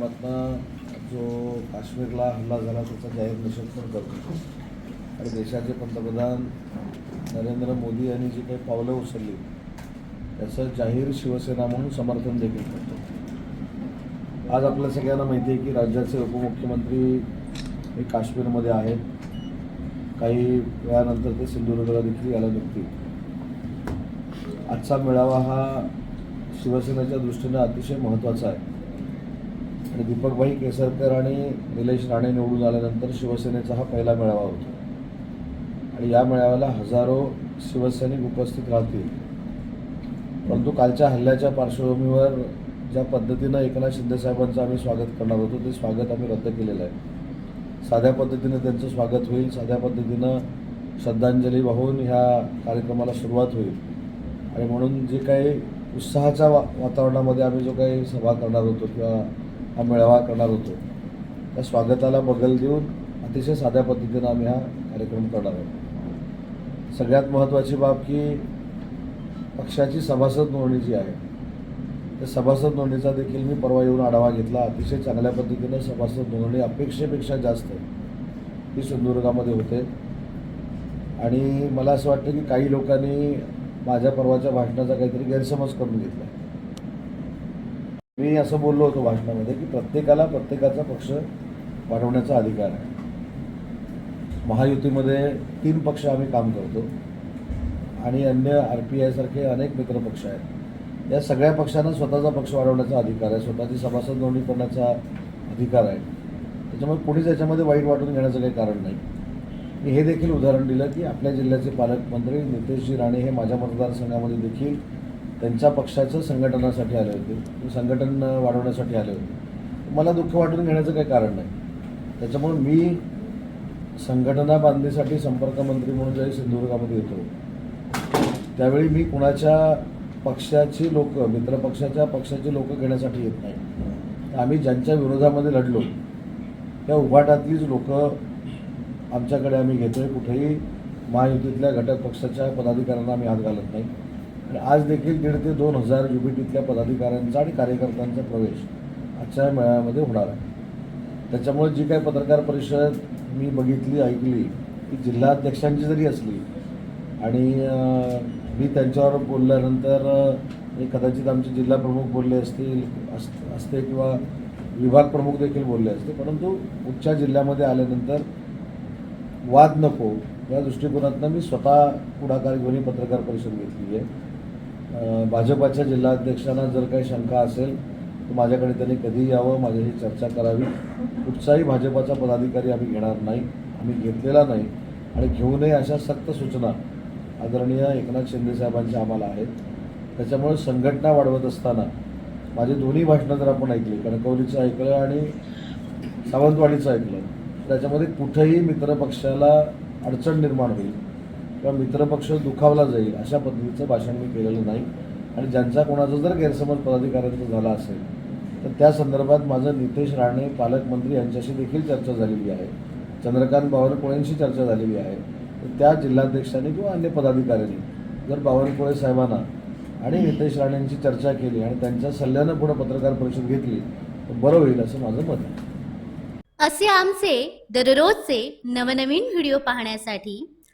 मधनं जो काश्मीरला हल्ला झाला त्याचा जाहीर निषेध पण करतो. आणि देशाचे पंतप्रधान नरेंद्र मोदी यांनी जी काही पावलं उचलली त्याचं जाहीर शिवसेना म्हणून समर्थन देखील करतो. आज आपल्या सगळ्यांना माहिती आहे की राज्याचे उपमुख्यमंत्री हे काश्मीरमध्ये आहेत. काही वेळानंतर ते सिंधुदुर्गला देखील यायला निघतील. आजचा मेळावा हा शिवसेनेच्या दृष्टीनं अतिशय महत्त्वाचा आहे. आणि दीपकभाई केसरकर आणि निलेश राणे निवडून आल्यानंतर शिवसेनेचा हा पहिला मेळावा होता. आणि या मेळाव्याला हजारो शिवसैनिक उपस्थित राहतील. परंतु कालच्या हल्ल्याच्या पार्श्वभूमीवर ज्या पद्धतीनं एकनाथ शिंदेसाहेबांचं आम्ही स्वागत करणार होतो ते स्वागत आम्ही रद्द केलेलं आहे. साध्या पद्धतीनं त्यांचं स्वागत होईल साध्या पद्धतीनं श्रद्धांजली वाहून ह्या कार्यक्रमाला सुरुवात होईल. आणि म्हणून जे काही उत्साहाच्या वा वातावरणामध्ये आम्ही जो काही सभा करणार होतो किंवा हा मेळावा करणार होतो. त्या स्वागताला बगल देऊन अतिशय साध्या पद्धतीनं आम्ही हा कार्यक्रम करणार आहोत. सगळ्यात महत्त्वाची बाब की पक्षाची सभासद नोंदणी जी आहे त्या सभासद नोंदणीचा देखील मी परवा येऊन आढावा घेतला. अतिशय चांगल्या पद्धतीनं सभासद नोंदणी अपेक्षेपेक्षा जास्त ही सिंधुदुर्गामध्ये होते. आणि मला असं वाटतं की काही लोकांनी माझ्या परवाच्या भाषणाचा काहीतरी गैरसमज करून घेतला. मी असं बोललो होतो भाषणामध्ये की प्रत्येकाला प्रत्येकाचा पक्ष वाढवण्याचा अधिकार आहे. महायुतीमध्ये तीन पक्ष आम्ही काम करतो आणि अन्य आर पी आयसारखे अनेक मित्रपक्ष आहेत. या सगळ्या पक्षांना स्वतःचा पक्ष वाढवण्याचा अधिकार आहे. स्वतःची सभासद नोंदणी करण्याचा अधिकार आहे. त्याच्यामुळे कोणीच याच्यामध्ये वाईट वाटून घेण्याचं काही कारण नाही. मी हे देखील उदाहरण दिलं की आपल्या जिल्ह्याचे पालकमंत्री नितेशजी राणे हे माझ्या मतदारसंघामध्ये देखील त्यांच्या पक्षाचं संघटनासाठी आले होते. संघटन वाढवण्यासाठी आले होते. मला दुःख वाटून घेण्याचं काही कारण नाही. त्याच्यामुळे मी संघटना बांधणीसाठी संपर्क मंत्री म्हणून ज्यावेळी सिंधुदुर्गामध्ये येतो त्यावेळी मी कुणाच्या पक्षाची लोक मित्रपक्षाच्या पक्षाची लोक घेण्यासाठी येत नाही. आम्ही ज्यांच्या विरोधामध्ये लढलो त्या उभाटातलीच लोक आमच्याकडे आम्ही घेतोय. कुठेही महायुतीतल्या घटक पक्षाच्या पदाधिकाऱ्यांना आम्ही हात घालत नाही. आणि आज देखील दीड ते दोन हजार युबीटीतल्या पदाधिकाऱ्यांचा आणि कार्यकर्त्यांचा प्रवेश आजच्या मेळाव्यामध्ये होणार आहे. त्याच्यामुळे जी काही पत्रकार परिषद मी बघितली ऐकली ती जिल्हाध्यक्षांची जरी असली आणि मी त्यांच्यावर बोलल्यानंतर कदाचित आमचे जिल्हा प्रमुख बोलले असतील अस असते किंवा विभाग प्रमुख देखील बोलले असते परंतु उच्च जिल्ह्यामध्ये आल्यानंतर वाद नको. या दृष्टिकोनातनं मी स्वतः पुढाकार घेऊन पत्रकार परिषद घेतली आहे. भाजपाच्या जिल्हाध्यक्षांना जर काही शंका असेल तर माझ्याकडे त्यांनी कधी यावं माझ्याशी चर्चा करावी. कुठचाही भाजपाचा पदाधिकारी आम्ही घेणार नाही आम्ही घेतलेला नाही आणि घेऊ नये अशा सक्त सूचना आदरणीय एकनाथ शिंदेसाहेबांच्या आम्हाला आहेत. त्याच्यामुळे संघटना वाढवत असताना माझी दोन्ही भाषणं जर आपण ऐकली कणकवलीचं ऐकलं आणि सावंतवाडीचं ऐकलं त्याच्यामध्ये कुठंही मित्रपक्षाला अडचण निर्माण होईल. किंवा मित्रपक्ष दुखावला जाईल अशा पद्धतीचं भाषण मी केलेलं नाही. आणि ज्यांचा कोणाचा जर गैरसमज पदाधिकाऱ्यांचा झाला असेल तर त्या संदर्भात माझं नितेश राणे पालकमंत्री यांच्याशी देखील चर्चा झालेली आहे. चंद्रकांत बावनकुळेंशी चर्चा झालेली आहे. तर त्या जिल्हाध्यक्षांनी किंवा अन्य पदाधिकाऱ्यांनी जर बावनकुळे साहेबांना आणि नितेश राणेंची चर्चा केली आणि त्यांच्या सल्ल्यानं पुढे पत्रकार परिषद घेतली तर बरं होईल असं माझं मत आहे. असे आमचे दररोजचे नवनवीन व्हिडिओ पाहण्यासाठी